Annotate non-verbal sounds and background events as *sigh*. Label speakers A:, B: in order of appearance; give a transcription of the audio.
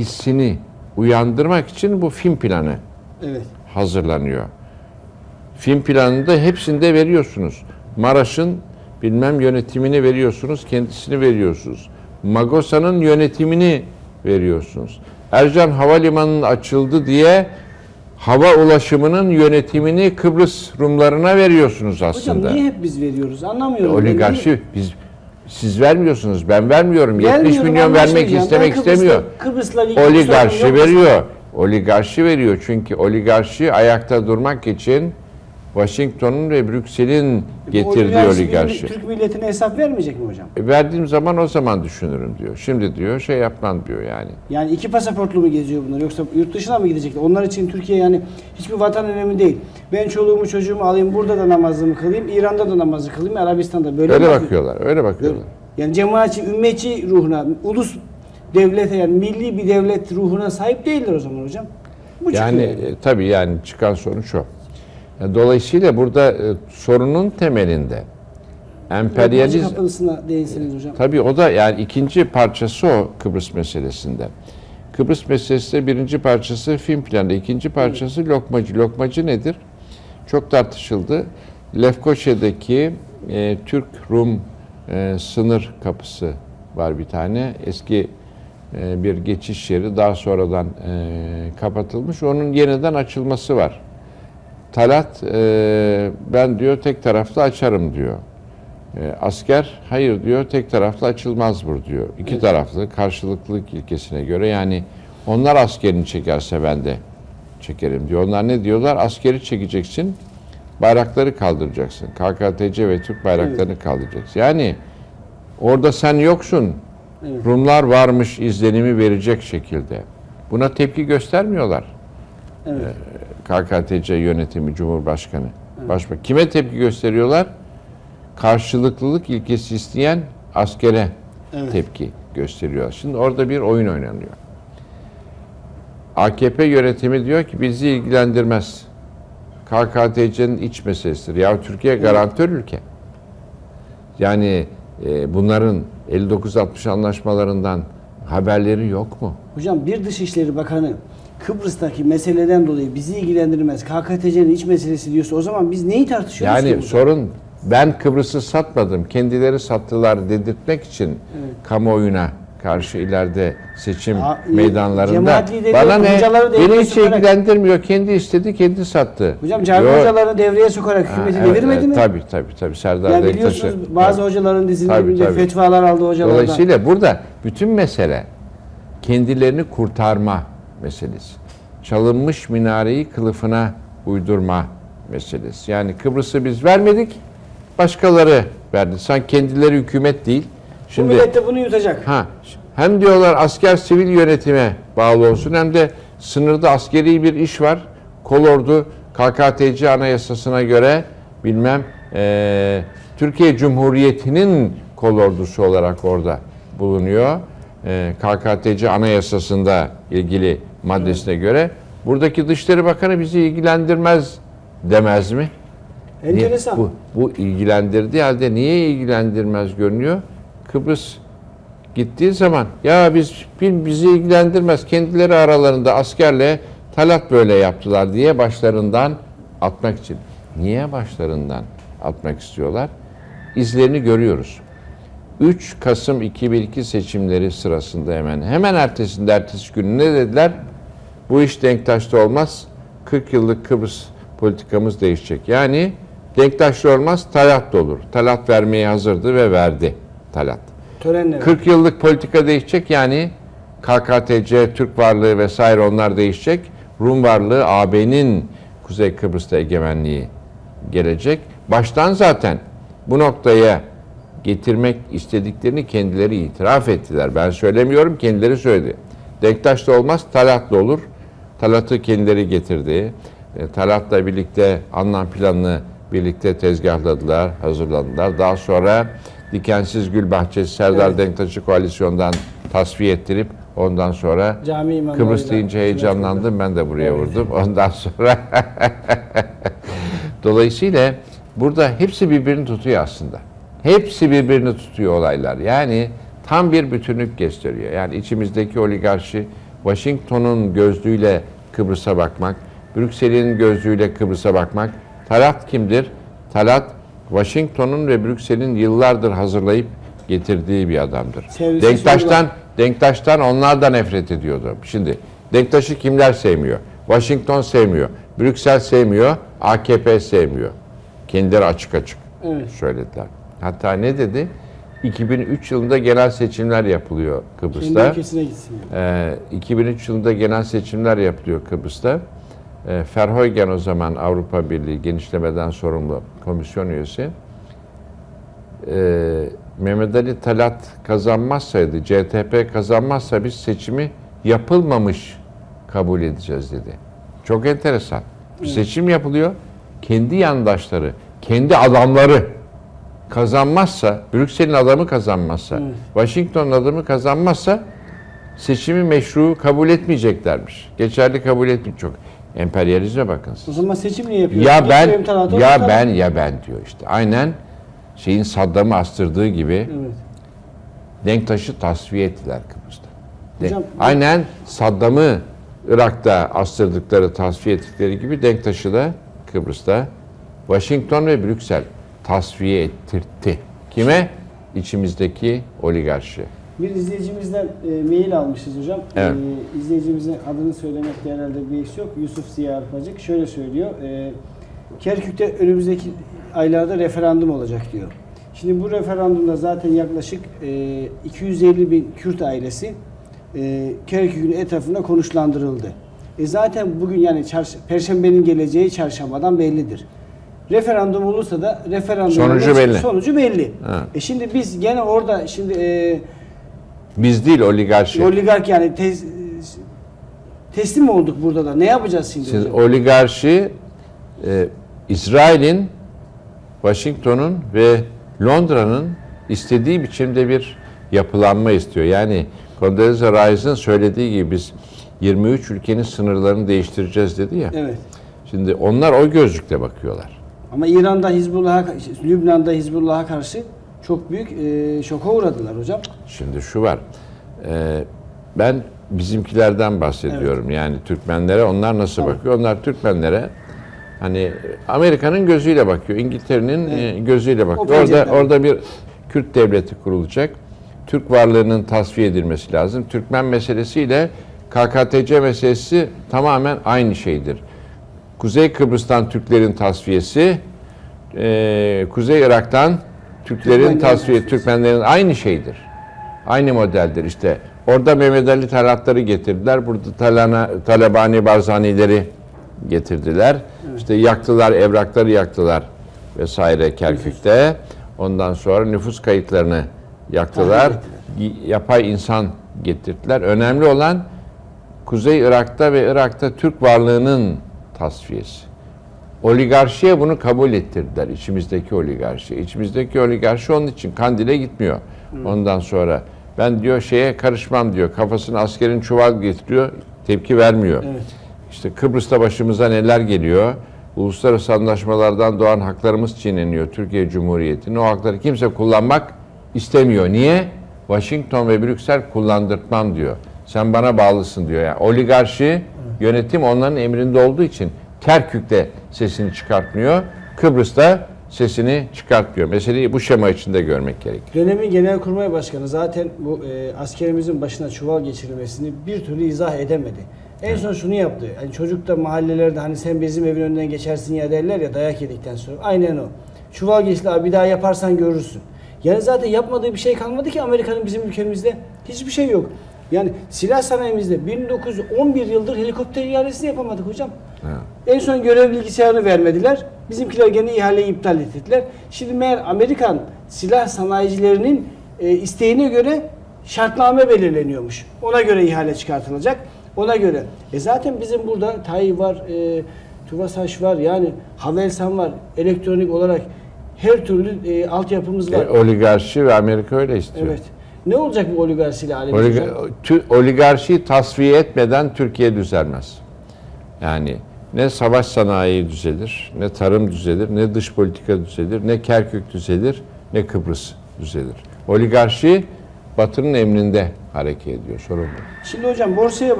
A: hissini uyandırmak için bu film planı
B: Evet.
A: hazırlanıyor. Film planında hepsinde veriyorsunuz. Maraş'ın bilmem yönetimini veriyorsunuz, kendisini veriyorsunuz. Magosa'nın yönetimini veriyorsunuz. Ercan Havalimanı'nın açıldı diye hava ulaşımının yönetimini Kıbrıs Rumlarına veriyorsunuz aslında.
B: Hocam niye hep biz veriyoruz? Anlamıyorum. ben.
A: Oligarşi biz siz vermiyorsunuz. Ben vermiyorum. 70
B: Vermiyorum,
A: milyon vermek
B: anlaşılacağım.
A: istemek
B: Ben Kıbrıs'la-
A: istemiyor.
B: Kıbrıs'la ilgili bir
A: Oligarşi
B: yok.
A: veriyor. Oligarşi veriyor çünkü oligarşi ayakta durmak için Washington'un ve Brüksel'in getirdiği
B: oligarşi. Türk milletine hesap vermeyecek mi hocam?
A: E, Verdiğim zaman o zaman düşünürüm diyor. Şimdi diyor şey yapmam diyor yani.
B: Yani iki pasaportlu mu geziyor bunlar yoksa yurt dışına mı gidecekler? Onlar için Türkiye yani hiçbir vatan önemli değil. Ben çoluğumu çocuğumu alayım burada da namazımı kılayım, İran'da da namazı kılayım, Arabistan'da böyle
A: Öyle
B: bakıyor?
A: bakıyorlar. Öyle bakıyorlar.
B: Yani cemaatçi, ümmetçi ruhuna, ulus devlete yani milli bir devlet ruhuna sahip değiller o zaman hocam. Bu
A: Yani
B: çıkıyor.
A: e, tabii yani çıkan sonuç o. Yani Dolayısıyla burada e, sorunun temelinde emperyalizm
B: kapısına değinseniz hocam.
A: Tabii o da yani ikinci parçası o Kıbrıs meselesinde. Kıbrıs meselesi de birinci parçası film planı, ikinci parçası lokmacı. Lokmacı nedir? Çok tartışıldı. Lefkoşa'daki e, Türk-Rum e, sınır kapısı var bir tane. Eski e, bir geçiş yeri daha sonradan e, kapatılmış. Onun yeniden açılması var. Talat e, ben diyor tek taraflı açarım diyor. E, asker hayır diyor tek taraflı açılmaz bu diyor. İki taraflı karşılıklılık ilkesine göre yani onlar askerini çekerse ben de çekerim diyor. Onlar ne diyorlar? Askeri çekeceksin, bayrakları kaldıracaksın. KKTC ve Türk bayraklarını kaldıracaksın. Yani orada sen yoksun.
B: Evet.
A: Rumlar varmış izlenimi verecek şekilde. Buna tepki göstermiyorlar.
B: Evet.
A: KKTC yönetimi, Cumhurbaşkanı, Başbakan. Kime tepki gösteriyorlar? Karşılıklılık ilkesi isteyen askere
B: Evet.
A: tepki gösteriyor. Şimdi orada bir oyun oynanıyor. AKP yönetimi diyor ki bizi ilgilendirmez. KKTC'nin iç meselesidir. Ya Türkiye garantör ülke. Yani e, bunların 59-60 anlaşmalarından haberleri yok mu?
B: Hocam bir Dışişleri Bakanı Kıbrıs'taki meseleden dolayı bizi ilgilendirmez. KKTC'nin iç meselesi diyorsa o zaman biz neyi tartışıyoruz ki
A: Yani
B: burada?
A: sorun ben Kıbrıs'ı satmadım, kendileri sattılar dedirtmek için kamuoyuna karşı ileride seçim
B: Ya,
A: meydanlarında
B: lideri
A: bana ne beni hiç
B: sokarak-
A: ilgilendirmiyor. Kendi istedi, kendi sattı.
B: Hocam cami
A: Yo-
B: hocalarını devreye sokarak
A: Ha,
B: hükümeti
A: evet,
B: devirmedi
A: evet,
B: mi?
A: Tabii tabii tabii Serdar
B: Yani
A: Denktaş'ı.
B: biliyorsunuz bazı
A: Tabii.
B: hocaların
A: tabii.
B: fetvalar aldı hocalardan.
A: Dolayısıyla burada bütün mesele kendilerini kurtarma meselesi. Çalınmış minareyi kılıfına uydurma meselesi. Yani Kıbrıs'ı biz vermedik, başkaları verdi. Sanki kendileri hükümet değil.
B: Bu
A: Şimdi
B: millet de bunu yutacak.
A: ha hem diyorlar asker sivil yönetime bağlı olsun hem de sınırda askeri bir iş var. Kolordu KKTC anayasasına göre bilmem eee, Türkiye Cumhuriyeti'nin kolordusu olarak orada bulunuyor. Eee, KKTC anayasasında ilgili maddesine göre buradaki Dışişleri Bakanı bizi ilgilendirmez demez mi?
B: Enteresan.
A: Bu, bu ilgilendirdiği halde niye ilgilendirmez görünüyor? Kıbrıs gittiği zaman ya biz bizi ilgilendirmez kendileri aralarında askerle talat böyle yaptılar diye başlarından atmak için. Niye başlarından atmak istiyorlar? İzlerini görüyoruz. 3 Kasım 2002 seçimleri sırasında hemen hemen ertesinde ertesi günü ne dediler? Bu iş Denktaş'ta olmaz. 40 yıllık Kıbrıs politikamız değişecek. Yani Denktaş'ta olmaz, Talat da olur. Talat vermeye hazırdı ve verdi Talat.
B: Törenle.
A: 40 yıllık politika değişecek yani KKTC, Türk varlığı vesaire onlar değişecek. Rum varlığı AB'nin Kuzey Kıbrıs'ta egemenliği gelecek. Baştan zaten bu noktaya getirmek istediklerini kendileri itiraf ettiler. Ben söylemiyorum, kendileri söyledi. Denktaş'ta olmaz, Talat'la olur. Talat'ı kendileri getirdi. E, Talat'la birlikte anlam planını birlikte tezgahladılar, hazırladılar. Daha sonra Dikensiz Gül Bahçesi Serdar
B: Evet.
A: Denktaş'ı koalisyondan tasfiye ettirip ondan sonra
B: Cami
A: Kıbrıs deyince heyecanlandım ben de buraya
B: Evet.
A: vurdum. Ondan sonra *laughs* dolayısıyla burada hepsi birbirini tutuyor aslında. Hepsi birbirini tutuyor olaylar. Yani tam bir bütünlük gösteriyor. Yani içimizdeki oligarşi Washington'un gözlüğüyle Kıbrıs'a bakmak, Brüksel'in gözlüğüyle Kıbrıs'a bakmak. Talat kimdir? Talat Washington'un ve Brüksel'in yıllardır hazırlayıp getirdiği bir adamdır.
B: Servisi
A: Denktaş'tan Denktaş'tan onlar da nefret ediyordu. Şimdi Denktaş'ı kimler sevmiyor? Washington sevmiyor. Brüksel sevmiyor. AKP sevmiyor. Kendileri açık açık
B: Evet.
A: söylediler. Hatta ne dedi? 2003 yılında genel seçimler yapılıyor
B: Kendi
A: Kıbrıs'ta.
B: ülkesine gitsin.
A: Ee, 2003 yılında genel seçimler yapılıyor Kıbrıs'ta. Ee, Verheugen o zaman Avrupa Birliği genişlemeden sorumlu komisyon üyesi. Ee, Mehmet Ali Talat kazanmazsaydı, CTP kazanmazsa biz seçimi yapılmamış kabul edeceğiz dedi. Çok enteresan. Bir seçim yapılıyor. Kendi yandaşları, kendi adamları kazanmazsa, Brüksel'in adamı kazanmazsa,
B: Evet.
A: Washington'un adamı kazanmazsa seçimi meşru kabul etmeyeceklermiş. Geçerli kabul etmiyor. Emperyalizme bakın siz.
B: O zaman seçim niye yapıyor?
A: Ya ben ya
B: onun
A: ben ya ben diyor işte. Aynen şeyin Saddam'ı astırdığı gibi
B: Evet.
A: Denktaş'ı tasfiye ettiler Kıbrıs'ta.
B: Hocam,
A: Aynen Saddam'ı Irak'ta astırdıkları, tasfiye ettikleri gibi Denktaş'ı da Kıbrıs'ta Washington ve Brüksel tasfiye ettirtti. Kime? İçimizdeki oligarşi.
B: Bir izleyicimizden e, mail almışız hocam.
A: Evet.
B: E, izleyicimizin adını söylemekte herhalde bir iş yok. Yusuf Ziya Arpacık şöyle söylüyor. E, Kerkük'te önümüzdeki aylarda referandum olacak diyor. Şimdi bu referandumda zaten yaklaşık e, 250 bin Kürt ailesi e, Kerkük'ün etrafında konuşlandırıldı. E zaten bugün yani Perşembenin geleceği çarşambadan bellidir. Referandum olursa da referandum
A: Sonucu belli.
B: Sonucu belli.
A: Ha.
B: E şimdi biz gene orada şimdi e,
A: Biz değil oligarşi.
B: Oligark yani tes- teslim olduk burada da. Ne yapacağız şimdi?
A: Siz
B: hocam?
A: oligarşi e, İsrail'in, Washington'un ve Londra'nın istediği biçimde bir yapılanma istiyor. Yani Condoleezza Rice'ın söylediği gibi biz 23 ülkenin sınırlarını değiştireceğiz dedi ya.
B: Evet.
A: Şimdi onlar o gözlükle bakıyorlar.
B: Ama İran'da Hizbullah'a, Lübnan'da Hizbullah'a karşı çok büyük e, şoka uğradılar hocam.
A: Şimdi şu var. e, ben bizimkilerden bahsediyorum. Yani Türkmenlere onlar nasıl
B: Tamam.
A: bakıyor? Onlar Türkmenlere hani Amerika'nın gözüyle bakıyor. İngiltere'nin e, gözüyle bakıyor. Orada orada bir Kürt devleti kurulacak. Türk varlığının tasfiye edilmesi lazım. Türkmen meselesiyle KKTC meselesi tamamen aynı şeydir. Kuzey Kıbrıs'tan Türklerin tasfiyesi, e, Kuzey Irak'tan Türklerin tasfiye. Türkmenlerin aynı şeydir. Aynı modeldir işte. Orada Mehmet Ali Talatları getirdiler. Burada Talana, Talabani Barzanileri getirdiler. İşte yaktılar, evrakları yaktılar vesaire Kerkük'te. Ondan sonra nüfus kayıtlarını yaktılar. Yapay insan getirdiler. Önemli olan Kuzey Irak'ta ve Irak'ta Türk varlığının tasfiyesi. Oligarşiye bunu kabul ettirdiler. içimizdeki oligarşi. İçimizdeki oligarşi onun için Kandil'e gitmiyor. Ondan sonra ben diyor şeye karışmam diyor. Kafasına askerin çuval getiriyor. Tepki vermiyor.
B: Evet.
A: İşte Kıbrıs'ta başımıza neler geliyor? Uluslararası anlaşmalardan doğan haklarımız çiğneniyor Türkiye Cumhuriyeti'nin. O hakları kimse kullanmak istemiyor. Niye? Washington ve Brüksel kullandırtmam diyor. Sen bana bağlısın diyor. Yani oligarşi yönetim onların emrinde olduğu için Kerkük'te sesini çıkartmıyor. Kıbrıs'ta sesini çıkartmıyor. Meseleyi bu şema içinde görmek gerek.
B: Dönemin Genelkurmay Başkanı zaten bu e, askerimizin başına çuval geçirilmesini bir türlü izah edemedi. En son şunu yaptı. Yani çocuk da mahallelerde hani sen bizim evin önünden geçersin ya derler ya dayak yedikten sonra. Aynen o. Çuval geçti abi bir daha yaparsan görürsün. Yani zaten yapmadığı bir şey kalmadı ki Amerika'nın bizim ülkemizde. Hiçbir şey yok. Yani silah sanayimizde 1911 yıldır helikopter ihalesini yapamadık hocam. En son görev bilgisayarını vermediler. Bizimkiler gene ihaleyi iptal ettiler. Şimdi meğer Amerikan silah sanayicilerinin e, isteğine göre şartname belirleniyormuş. Ona göre ihale çıkartılacak. Ona göre. E zaten bizim burada TAI var, e, TUVASAŞ var, yani Havelsan var. Elektronik olarak her türlü e, altyapımız var.
A: E, oligarşi ve Amerika öyle istiyor.
B: evet. Ne olacak bu oligarşiyle halimiz
A: Oliga- tü- oligarşiyi tasfiye etmeden Türkiye düzelmez. Yani ne savaş sanayi düzelir, ne tarım düzelir, ne dış politika düzelir, ne Kerkük düzelir, ne Kıbrıs düzelir. Oligarşi Batı'nın emrinde hareket ediyor. Sorun.
B: Şimdi hocam borsaya bak.